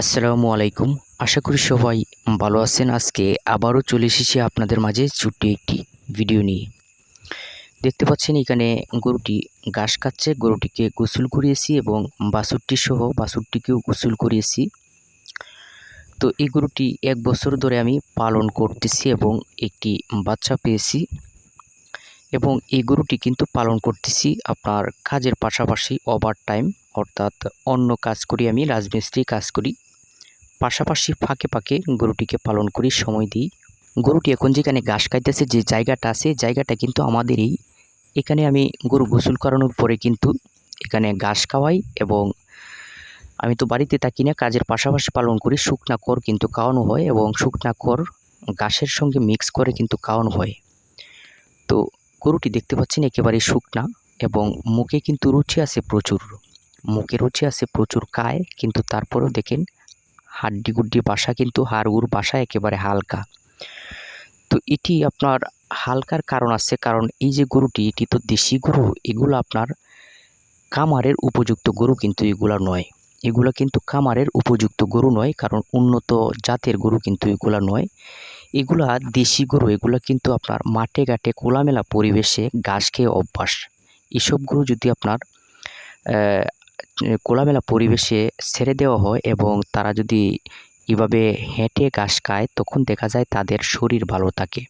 আসসালামু আলাইকুম। আশা করি সবাই ভালো আছেন। আজকে আবারও চলে এসেছি আপনাদের মাঝে ছোট্ট একটি ভিডিও নিয়ে। দেখতে পাচ্ছেন এখানে গরুটি ঘাস খাচ্ছে, গরুটিকে গোসল করিয়েছি এবং বাছুরটি সহ বাছুরটিকেও গোসল করিয়েছি। তো এই গরুটি এক বছর ধরে আমি পালন করতেছি এবং একটি বাচ্চা পেয়েছি এবং এই গরুটি কিন্তু পালন করতেছি আপনার কাজের পাশাপাশি ওভার টাইম অর্থাৎ অন্য কাজ করি আমি, রাজমিস্ত্রি কাজ করি। পাশাপাশি ফাঁকে ফাঁকে গরুটিকে পালন করি, সময় দিই। গরুটি এখন যেখানে ঘাস খাইতেছে, যে জায়গাটা আছে, জায়গাটা কিন্তু আমাদেরই। এখানে আমি গরু গোসল করানোর পরে কিন্তু এখানে ঘাস খাওয়াই এবং আমি তো বাড়িতে থাকি না, কাজের পাশাপাশি পালন করি। শুকনা কর কিন্তু খাওয়ানো হয় এবং শুকনা কর ঘাসের সঙ্গে মিক্স করে কিন্তু খাওয়ানো হয়। তো গরুটি দেখতে পাচ্ছেন একেবারে শুকনা এবং মুখে কিন্তু রুচি আছে প্রচুর। মুখে রুচি আছে, প্রচুর কায় কিন্তু তারপরেও দেখেন হাড্ডি গুড্ডি বাসা কিন্তু হাড়গুড় বাসা একেবারে হালকা। তো এটি আপনার হালকার কারণ আছে, কারণ এই যে গরুটি, এটি তো দেশি গরু, এগুলো আপনার কামারের উপযুক্ত গরু কিন্তু এগুলো নয়। এগুলো কিন্তু কামারের উপযুক্ত গরু নয়, কারণ উন্নত জাতের গরু কিন্তু এগুলো নয়। এগুলা দেশি গরু, এগুলো কিন্তু আপনার মাঠে ঘাটে খোলামেলা পরিবেশে ঘাস খেয়ে অভ্যাস। এসব গরু যদি আপনার খোলামেলা পরিবেশে ছেড়ে দেওয়া হয় এবং তারা যদি এভাবে হেঁটে ঘাস খায়, তখন দেখা যায় তাদের শরীর ভালো থাকে।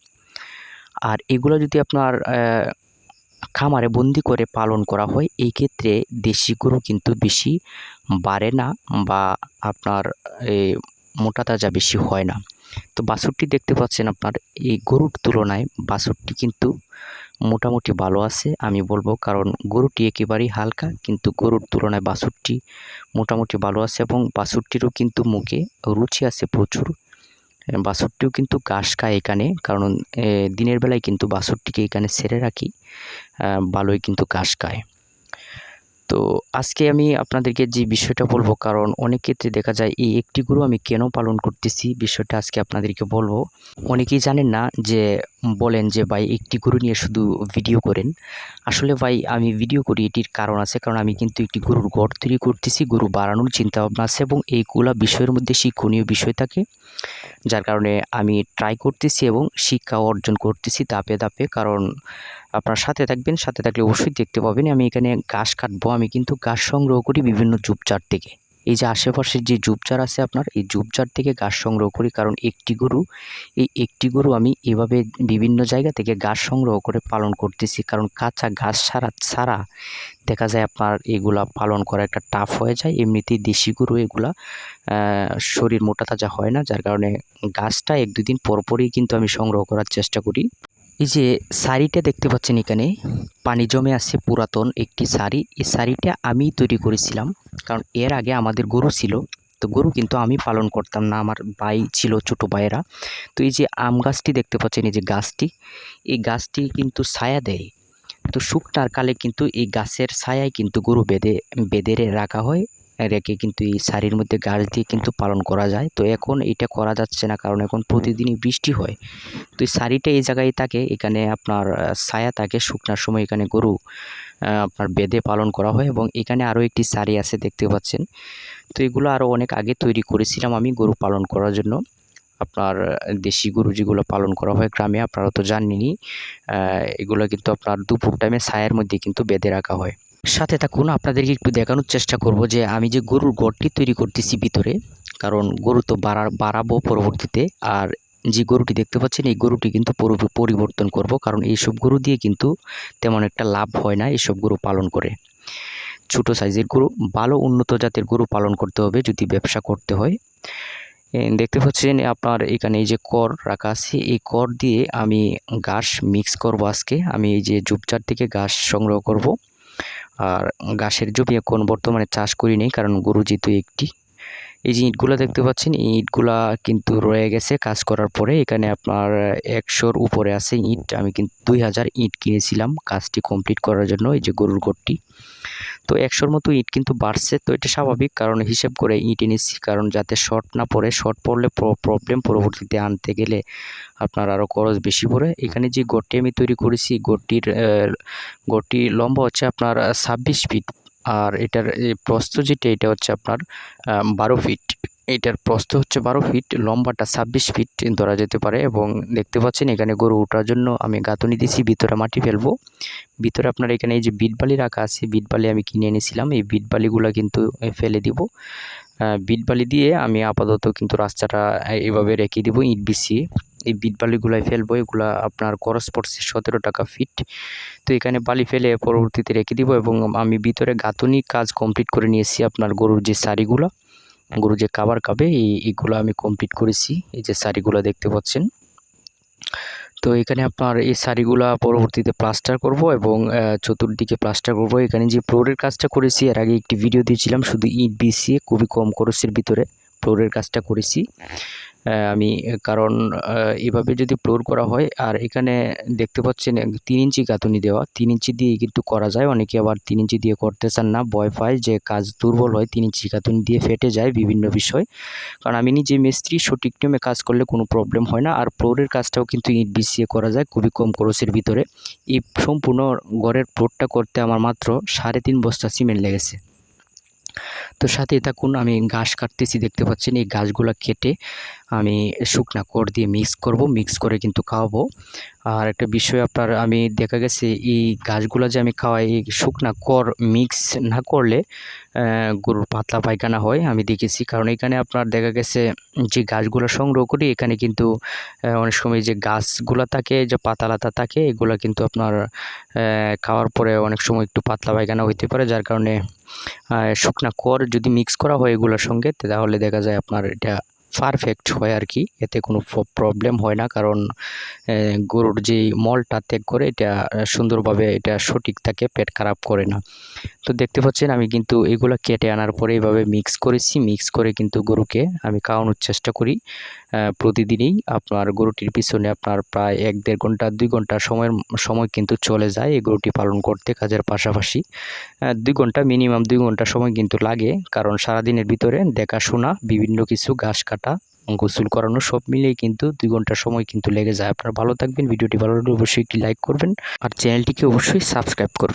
আর এগুলো যদি আপনার খামারে বন্দি করে পালন করা হয়, এই ক্ষেত্রে দেশি গরু কিন্তু বেশি বাড়ে না বা আপনার মোটা তাজা বেশি হয় না। তো বাছুরটি দেখতে পাচ্ছেন আপনার, এই গরুর তুলনায় বাছুরটি কিন্তু মোটামুটি ভালো আছে, আমি বলব। কারণ গরুটি একেবারেই হালকা, কিন্তু গরুর তুলনায় বাছুরটি মোটামুটি ভালো আছে এবং বাছুরটিরও কিন্তু মুখে রুচি আছে প্রচুর। বাছুরটিও কিন্তু ঘাস খায় এখানে, কারণ দিনের বেলায় কিন্তু বাছুরটিকে এখানে ছেড়ে রাখি ভালোই কিন্তু ঘাস খায়। তো আজকে আমি আপনাদেরকে যে বিষয়টা বলব, কারণ অনেক ক্ষেত্রে দেখা যায় এই একটি গরু আমি কেন পালন করতেছি, বিষয়টা আজকে আপনাদেরকে বলব। অনেকেই জানেন না যে বলেন যে, ভাই, একটি গরু নিয়ে শুধু ভিডিও করেন। আসলে ভাই, আমি ভিডিও করি, এটির কারণ আছে। কারণ আমি কিন্তু একটি গরুর ঘর তৈরি করতেছি, গরু বাড়ানোর চিন্তাভাবনা আছে এবং এইগুলা বিষয়ের মধ্যে শিক্ষণীয় বিষয় থাকে। যার কারণে আমি ট্রাই করতেছি এবং শিক্ষা অর্জন করতেছি ধাপে ধাপে। কারণ আপনার সাথে থাকবেন, সাথে থাকলে অবশ্যই দেখতে পাবেন। আমি এখানে ঘাস কাটবো, আমি কিন্তু ঘাস সংগ্রহ করি বিভিন্ন ঝুপঝাড় থেকে। এই যে আশেপাশের যে ঝুপঝাড় আছে আপনার, এই ঝুপঝাড় থেকে গাছ সংগ্রহ করি কারণ একটি গরু, এই একটি গরু আমি এভাবে বিভিন্ন জায়গা থেকে গাছ সংগ্রহ করে পালন করতেছি। কারণ কাঁচা গাছ ছাড়া ছাড়া দেখা যায় আপনার এগুলা পালন করা একটা টাফ হয়ে যায়। এমনিতেই দেশি গরু এগুলা শরীর মোটা তাজা হয় না, যার কারণে গাছটা এক দুদিন পরপরই কিন্তু আমি সংগ্রহ করার চেষ্টা করি। এই যে শাড়িটা দেখতে পাচ্ছেন এখানে, পানি জমে আছে পুরাতন একটি শাড়ি। এই শাড়িটা আমি তৈরি করেছিলাম, কারণ এর আগে আমাদের গরু ছিল। তো গরু কিন্তু আমি পালন করতাম না, আমার ভাই ছিল, ছোটো ভাইয়েরা। তো এই যে আম গাছটি দেখতে পাচ্ছেন, এই যে গাছটি, এই গাছটি কিন্তু ছায়া দেয়। তো শুকনার কালে কিন্তু এই গাছের ছায়ায় কিন্তু গরু বেঁধে বেঁধে রাখা হয়। রেখে কিন্তু এই শাড়ির মধ্যে গাছ দিয়ে কিন্তু পালন করা যায়। তো এখন এটা করা যাচ্ছে না, কারণ এখন প্রতিদিনই বৃষ্টি হয়। তো এই শাড়িটা এই জায়গায় থাকে, এখানে আপনার ছায়া থাকে, শুকনার সময় এখানে গরু আপনার বেঁধে পালন করা হয় এবং এখানে আরও একটি শাড়ি আছে দেখতে পাচ্ছেন। তো এগুলো আরও অনেক আগে তৈরি করেছিলাম আমি গরু পালন করার জন্য। আপনার দেশি গরু যেগুলো পালন করা হয় গ্রামে, আপনারা তো জানেনই এগুলো কিন্তু আপনার দুপুর টাইমে ছায়ের মধ্যে কিন্তু বেঁধে রাখা হয়। সাথে থাকুন, আপনাদেরকে একটু দেখানোর চেষ্টা করব যে আমি যে গরুর গড়টি তৈরি করতেছি ভিতরে, কারণ গরু তো বাড়া, বাড়াবো পরবর্তীতে, আর যে গরুটি দেখতে পাচ্ছেন, এই গরুটি কিন্তু পরিবর্তন করব, কারণ এইসব গরু দিয়ে কিন্তু তেমন একটা লাভ হয় না এইসব গরু পালন করে। ছোট সাইজের গরু, ভালো উন্নত জাতের গরু পালন করতে হবে যদি ব্যবসা করতে হয়। দেখতে পাচ্ছেন আপনার এখানে এই যে কর রাখা আছে, এই কর দিয়ে আমি ঘাস মিক্স করব আজকে, আমি এই যে ঝুপঝাড় থেকে ঘাস সংগ্রহ করব। আর ঘাসের জমি এখন বর্তমানে চাষ করি নেই কারণ গরু যেহেতু একটি এই যে ইটগুলো দেখতে পাচ্ছেন, এই ইটগুলা কিন্তু রয়ে গেছে কাজ করার পরে। এখানে আপনার একশোর উপরে আছে ইট। আমি কিন্তু দুই হাজার ইট কিনেছিলাম কাজটি কমপ্লিট করার জন্য, এই যে গরুর ঘরটি তো একশোর মতো ইট কিন্তু বাড়ছে, তো এটা স্বাভাবিক কারণ হিসেব করে ইট এনেছি, কারণ যাতে শর্ট না পড়ে, শর্ট পড়লে প্রবলেম পরবর্তীতে আনতে গেলে আপনার আরও খরচ বেশি পড়ে। এখানে যে গড়টি আমি তৈরি করেছি গড়টির গড়টির লম্বা হচ্ছে আপনার ছাব্বিশ ফিট। আর এটার প্রস্থ যেটা, এটা হচ্ছে আপনার বারো ফিট এটার প্রস্থ হচ্ছে বারো ফিট লম্বাটা ছাব্বিশ ফিট ধরা যেতে পারে এবং দেখতে পাচ্ছেন এখানে গরু ওঠার জন্য আমি গাঁথনি দিয়েছি ভিতরে মাটি ফেলব। ভিতরে আপনার এখানে এই যে বিট বালি রাখা আছে বিট বালি আমি কিনে এনেছিলাম। এই বিট বালিগুলো কিন্তু ফেলে দিব। বিট বালি দিয়ে আমি আপাতত কিন্তু রাস্তাটা এভাবে রেখে দিব ইট বিছিয়ে। এই বিট বালিগুলাই ফেলব, এগুলা আপনার খরচ পড়ছে সতেরো টাকা ফিট তো এখানে বালি ফেলে পরবর্তীতে রেখে দিব এবং আমি ভিতরে গাঁথনি কাজ কমপ্লিট করে নিয়েছি আপনার গরুর যে শাড়িগুলো গরু যে কাবার খাবে, এই এইগুলো আমি কমপ্লিট করেছি। এই যে শাড়িগুলো দেখতে পাচ্ছেন। তো এখানে আপনার এই শাড়িগুলো পরবর্তীতে প্লাস্টার করব এবং চতুর্দিকে প্লাস্টার করব। এখানে যে ফ্লোরের কাজটা করেছি, এর আগে একটি ভিডিও দিয়েছিলাম, শুধু ইট বিছিয়ে খুবই কম খরচের ভিতরে। ফ্লোরের কাজটা করেছি। আমি, কারণ এভাবে যদি ফ্লোর করা হয়, আর এখানে দেখতে পাচ্ছেন তিন ইঞ্চি গাঁথুনি দেওয়া। তিন ইঞ্চি দিয়ে কিন্তু করা যায়। অনেকে আবার তিন ইঞ্চি দিয়ে করতে চান না। ভয় পায় যে কাজ দুর্বল হয়, তিন ইঞ্চি গাঁথুনি দিয়ে ফেটে যায় বিভিন্ন বিষয়। কারণ আমি নিজে মিস্ত্রি, সঠিক নিয়মে কাজ করলে কোনো প্রবলেম হয় না। আর ফ্লোরের কাজটাও কিন্তু ইট বিছিয়ে করা যায় খুবই কম খরচের ভিতরে। এই সম্পূর্ণ ঘরের ফ্লোরটা করতে আমার মাত্র সাড়ে তিন বস্তা সিমেন্ট লেগেছে। তো সাথে থাকুন, আমি ঘাস কাটতেছি, দেখতে পাচ্ছেন এই গাছগুলো কেটে আমি শুকনা কর দিয়ে মিক্স করব মিক্স করে কিন্তু খাওয়াবো। আর একটা বিষয় আপনার, আমি দেখা গেছে এই গাছগুলো যে আমি খাওয়াই, এই শুকনা কর মিক্স না করলে গরুর পাতলা পায়খানা হয়, আমি দেখেছি। কারণ এখানে আপনার দেখা গেছে যে গাছগুলো সংগ্রহ করি, এখানে কিন্তু অনেক সময় যে গাছগুলো থাকে, যে পাতালাতা থাকে, এগুলো কিন্তু আপনার খাওয়ার পরে অনেক সময় একটু পাতলা পায়খানা হইতে পারে, যার কারণে শুকনা কর যদি মিক্স করা হয় এগুলোর সঙ্গে তাহলে দেখা যায় আপনার এটা পারফেক্ট হয় আর কি এতে কোনো প্রবলেম হয় না কারণ গরুর যে মলটা ত্যাগ করে এটা সুন্দরভাবে এটা সঠিক থাকে পেট খারাপ করে না। তো দেখতে পাচ্ছেন আমি কিন্তু এগুলো কেটে আনার পরে এইভাবে মিক্স করেছি। মিক্স করে কিন্তু গরুকে আমি খাওয়ানোর চেষ্টা করি। প্রতিদিনই আপনার গরুটির পিছনে আপনার প্রায় এক দেড় ঘণ্টা, দুই ঘণ্টা সময়ের, সময় কিন্তু চলে যায় এই গরুটি পালন করতে কাজের পাশাপাশি। দুই ঘণ্টা মিনিমাম দুই ঘণ্টা সময় কিন্তু লাগে কারণ সারাদিনের ভিতরে দেখাশোনা, বিভিন্ন কিছু, ঘাস কাটা গোসল করানো সব মিলিয়ে কিন্তু দুই ঘণ্টা সময় কিন্তু লেগে যায়। আপনারা ভালো থাকবেন, ভিডিওটি ভালো লাগলে অবশ্যই একটি লাইক করবেন আর চ্যানেলটিকে অবশ্যই সাবস্ক্রাইব করবেন।